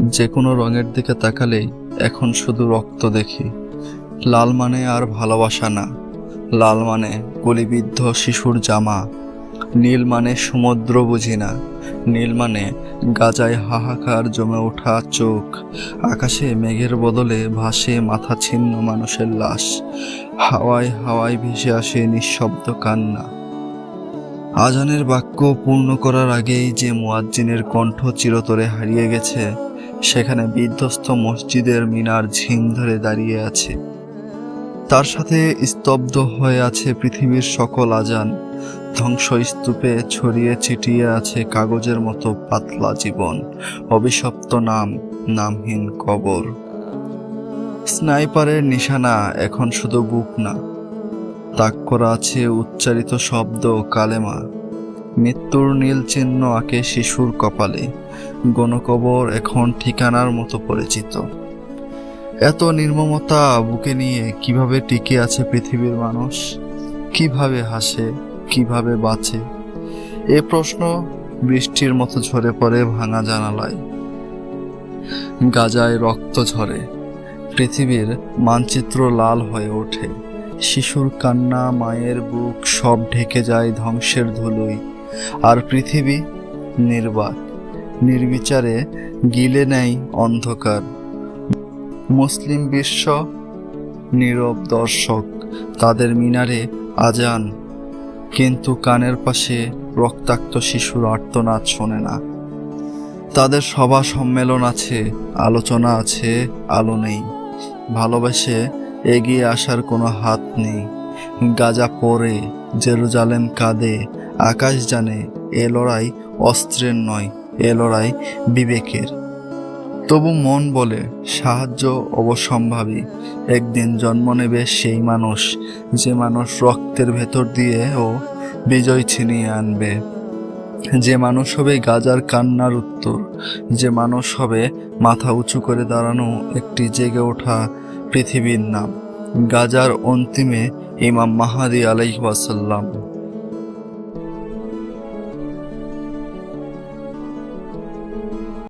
যে কোনো রঙের দিকে তাকালেই এখন শুধু রক্ত দেখি। লাল মানে আর ভালোবাসা না। লাল মানে গুলিবিদ্ধ শিশুর জামা। নীল মানে সমুদ্র বুঝি না। নীল মানে গাজায় হাহাকার জমে ওঠা চোখ। আকাশে মেঘের বদলে ভাসে মাথা ছিন্ন মানুষের লাশ। হাওয়ায় হাওয়ায় ভেসে আসে নিঃশব্দ কান্না। আজানের বাক্য পূর্ণ করার আগেই যে মুয়াজ্জিনের কণ্ঠ চিরতরে হারিয়ে গেছে সেখানে বিধ্বস্ত মসজিদের মিনার ঝিম ধরে দাঁড়িয়ে আছে। তার সাথে স্তব্ধ হয়ে আছে পৃথিবীর সকল আজান। ধ্বংসস্তূপে ছড়িয়ে ছিটিয়ে আছে কাগজের মতো পাতলা জীবন। অভিশপ্ত নাম, নামহীন কবর। স্নাইপারের নিশানা এখন শুধু বুক না। তাক করা আছে উচ্চারিত শব্দ, কালেমা। মৃত্যুর নীল চিহ্ন আঁকে শিশুর কপালে। গণকবর এখন ঠিকানার মতো পরিচিত। এত নির্মমতা বুকে নিয়ে কীভাবে টিকে আছে পৃথিবীর মানুষ? কীভাবে হাসে? কীভাবে বাঁচে? এ প্রশ্ন বৃষ্টির মতো ঝরে পড়ে ভাঙা জানালায়। গাজায় রক্ত ঝরে। পৃথিবীর মানচিত্র লাল হয়ে ওঠে। শিশুর কান্না, মায়ের বুক সব ঢেকে যায় ধ্বংসের ধুলোই আর পৃথিবী নির্বাক। নির্বিচারে গিলে নেয় অন্ধকার। মুসলিম বিশ্ব নীরব দর্শক, তাদের মিনারে আজান। কিন্তু কানের পাশে রক্তাক্ত শিশুর আর্তনাদ শোনে না। তাদের সভা সম্মেলন আছে, আলোচনা আছে, আলো নেই। ভালোবেসে এগিয়ে আসার কোনো হাত নেই। গাজা পরে, জেরুজালেম কাঁদে আকাশ জানে, এ লড়াই অস্ত্রের নয়, এ লড়াই বিবেকের। তবু মন বলে, সাহায্য অবসম্ভাবী। একদিন জন্ম নেবে সেই মানুষ, যে মানুষ রক্তের ভেতর দিয়ে ও বিজয় ছিনিয়ে আনবে। যে মানুষ হবে গাজার কান্নার উত্তর, যে মানুষ হবে মাথা উঁচু করে দাঁড়ানো একটি জেগে ওঠা পৃথিবীর নাম। গাজার অন্তিমে ইমাম মাহাদি আলাইহাসাল্লাম